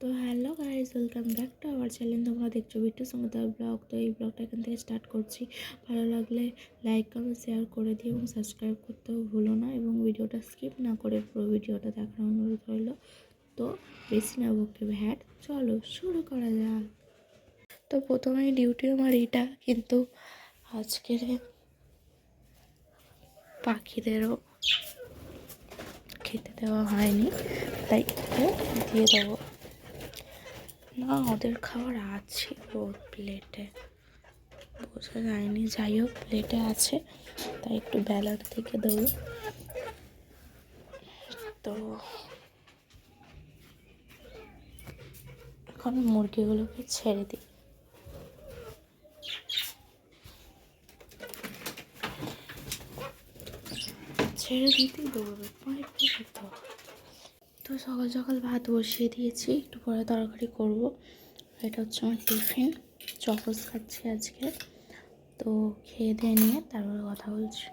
তো hello guys welcome back to our channel. তোমরা দেখছ বিট্টু সঙ্গীতার ব্লগ। তো এই ব্লগটা এখান থেকে স্টার্ট করছি। ভালো লাগলে লাইক কমেন্ট শেয়ার করে দিও এবং সাবস্ক্রাইব করতেও ভুলো না এবং ভিডিওটা স্কিপ না করে পুরো ভিডিওটা দেখার অনুরোধ রইল। তো বেশি না বকে ভ্যাট। চলো শুরু করা যাক। তো প্রথমেই ডিউটি আমার এটা কিন্তু আজকের পাখিদেরও খেতে দেওয়া হয়নি, তাই দিয়ে দেবো। না, ওদের খাবার আছে ও প্লেটে বোঝা যায়নি, যাই হোক প্লেটে আছে। তাই একটু বেলার থেকে দেবো তো এখন মুরগিগুলোকে ছেড়ে দিই। ছেড়ে দিতেই দৌড়বে। পায়ে করতে হবে তো সকাল সকাল ভাত বসিয়ে দিয়েছি, একটু পরে তরকারি করব। এটা হচ্ছে আমার টিফিন, চকস খাচ্ছি আজকে। তো খেয়ে দিয়ে নিয়ে তারপরে কথা বলছি।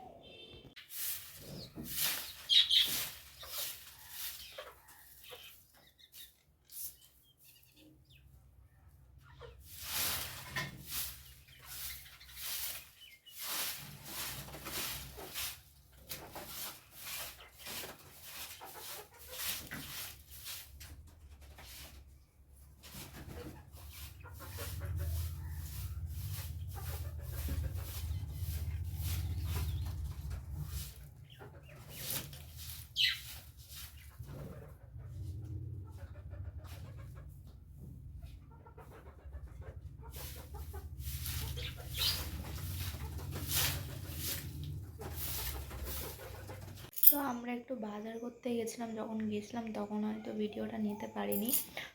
তো আমরা একটু বাজার করতে গেছিলাম, যখন গেছিলাম তখন হয়তো ভিডিওটা নিতে পারিনি।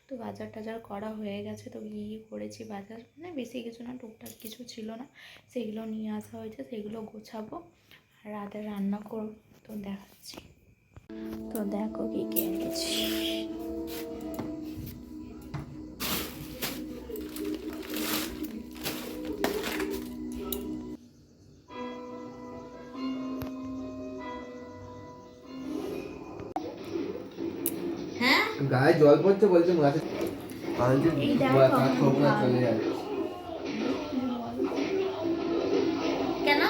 তো বাজার টাজার করা হয়ে গেছে, তো গিয়ে করেছি বাজার? মানে বেশি কিছু না, টুকটাক কিছু ছিল না। সেগুলো নিয়ে আসা হয়েছে, সেগুলো গোছাবো আর রাতে রান্না করব। তো দেখাচ্ছি। তো দেখো কী কে গায়ে জল পড়ছে বলছে মাছে চলে যাবে কেন?